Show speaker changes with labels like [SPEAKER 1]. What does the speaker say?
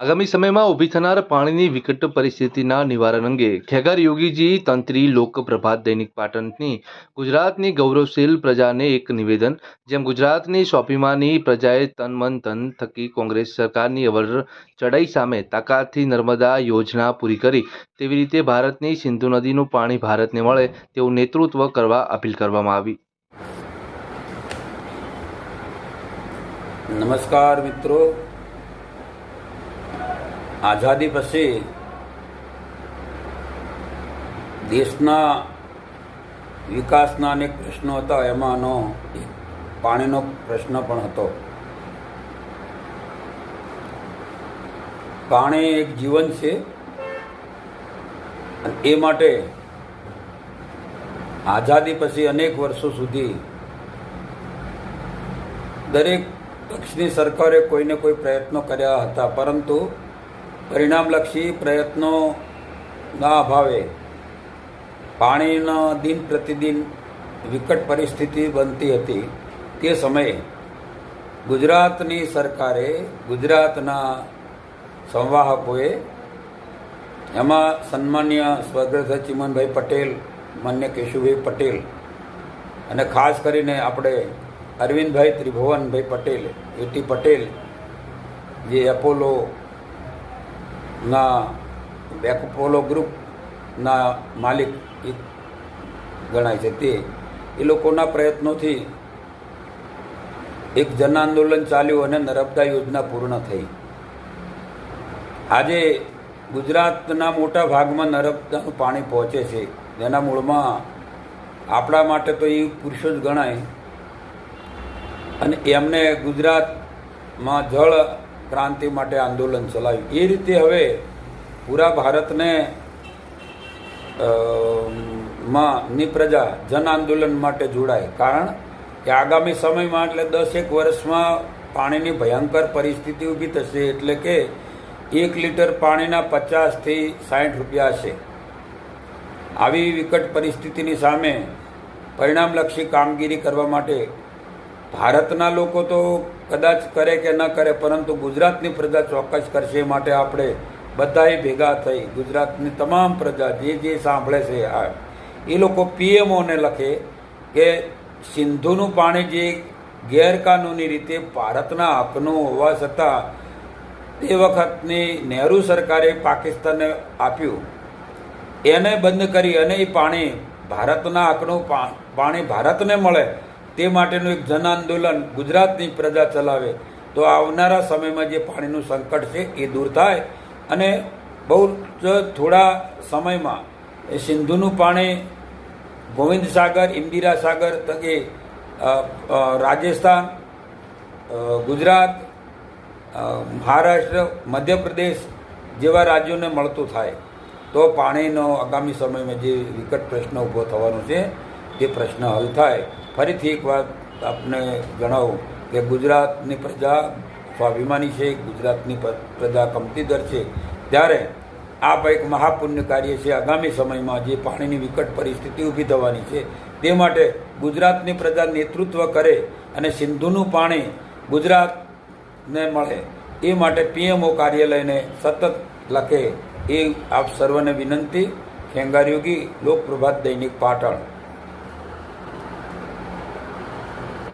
[SPEAKER 1] આગામી સમયમાં ઊભી થનાર પાણીની વિકટ પરિસ્થિતિના નિવારણ અંગે ખેગાર યોગીજી તંત્રી લોકપ્રભાત દૈનિક પાટણની ગુજરાતની ગૌરવશીલ પ્રજાને એક નિવેદન, જેમ ગુજરાતની સ્વાભિમાની પ્રજાએ તન મન ધન થકી કોંગ્રેસ સરકારની અવર ચડાઈ સામે તાકાતથી નર્મદા યોજના પૂરી કરી, તેવી રીતે ભારતની સિંધુ નદીનું પાણી ભારતને મળે તેવું નેતૃત્વ કરવા અપીલ કરવામાં આવી.
[SPEAKER 2] નમસ્કાર મિત્રો. આઝાદી પછી દેશના વિકાસના અનેક પ્રશ્નો હતા. એમાંનો પાણીનો પ્રશ્ન પણ હતો. પાણી એક જીવન છે. એ માટે આઝાદી પછી અનેક વર્ષો સુધી દરેક પક્ષની સરકારે કોઈને કોઈ પ્રયત્નો કર્યા હતા. પરંતુ પરિણામલક્ષી પ્રયત્નોના અભાવે. પાણીના દિન પ્રતિદિન વિકટ પરિસ્થિતિ બનતી હતી. તે સમયે ગુજરાતની સરકારે ગુજરાતના સંવાહકોએ એમાં સન્માન્ય સ્વર્ગસ્થ ચિમનભાઈ પટેલ, માન્ય કેશુભાઈ પટેલ અને ખાસ કરીને આપણે અરવિંદભાઈ ત્રિભુવનભાઈ પટેલ યુટી પટેલ, જે એપોલો ના એપોલો ગ્રુપના માલિક ગણાય છે. તે, એ લોકોના પ્રયત્નોથી એક જન આંદોલન ચાલ્યું અને નર્મદા યોજના પૂર્ણ થઈ. આજે ગુજરાતના મોટા ભાગમાં નર્મદાનું પાણી પહોંચે છે. જેના મૂળમાં આપણા માટે તો એ પુરુષો જ ગણાય. અને એમને ગુજરાતમાં જળ ક્રાંતિ માટે આંદોલન ચલાવ્યું. એ રીતે હવે પૂરા ભારતને માં ની પ્રજા જન આંદોલન માટે જોડાય. કારણ કે આગામી સમયમાં એટલે દસ એક વર્ષમાં પાણીની ભયંકર પરિસ્થિતિ ઊભી થશે. એટલે કે એક લીટર પાણીના પચાસથી સાઠ રૂપિયા છે આવી વિકટ પરિસ્થિતિની સામે પરિણામલક્ષી કામગીરી કરવા માટે ભારતના લોકો તો કદાચ કરે કે ન કરે, પરંતુ ગુજરાતની પ્રજા ચોક્કસ કરશે. માટે આપણે બધાએ ભેગા થઈ ગુજરાતની તમામ પ્રજા જે જે સાંભળે છે આ, એ લોકો પીએમઓને લખે કે સિંધુનું પાણી જે ગેરકાનૂની રીતે ભારતના હકનું હોવા છતાં તે વખતની નહેરુ સરકારે પાકિસ્તાનને આપ્યું. એને બંધ કરી અને એ પાણી ભારતના હકનું પાણી ભારતને મળે તે માટેનું એક જન આંદોલન ગુજરાતની પ્રજા ચલાવે, તો આવનારા સમયમાં જે પાણીનું સંકટ છે એ દૂર થાય. અને બહુ જ થોડા સમયમાં એ સિંધુનું પાણી ગોવિંદ સાગર, ઇન્દિરા સાગર તકે રાજસ્થાન ગુજરાત મહારાષ્ટ્ર, મધ્યપ્રદેશ જેવા રાજ્યોને મળતું થાય. તો પાણીનો આગામી સમયમાં જે વિકટ પ્રશ્ન ઊભો થવાનો છે તે પ્રશ્ન હલ થાય, ફરીથી એક વાત આપને જણાવું કે ગુજરાતની પ્રજા સ્વાભિમાની છે, ગુજરાતની પ્રજા કમતીદર છે. ત્યારે આ એક મહાપુણ્ય કાર્ય છે. આગામી સમયમાં જે પાણીની વિકટ પરિસ્થિતિ ઊભી થવાની છે, તે માટે ગુજરાતની પ્રજા નેતૃત્વ કરે અને સિંધુનું પાણી ગુજરાતને મળે, એ માટે પીએમઓ કાર્યાલયને સતત લખે, એ આપ સર્વને વિનંતી. ખેંગારયોગી લોકપ્રભાત દૈનિક પાટણ.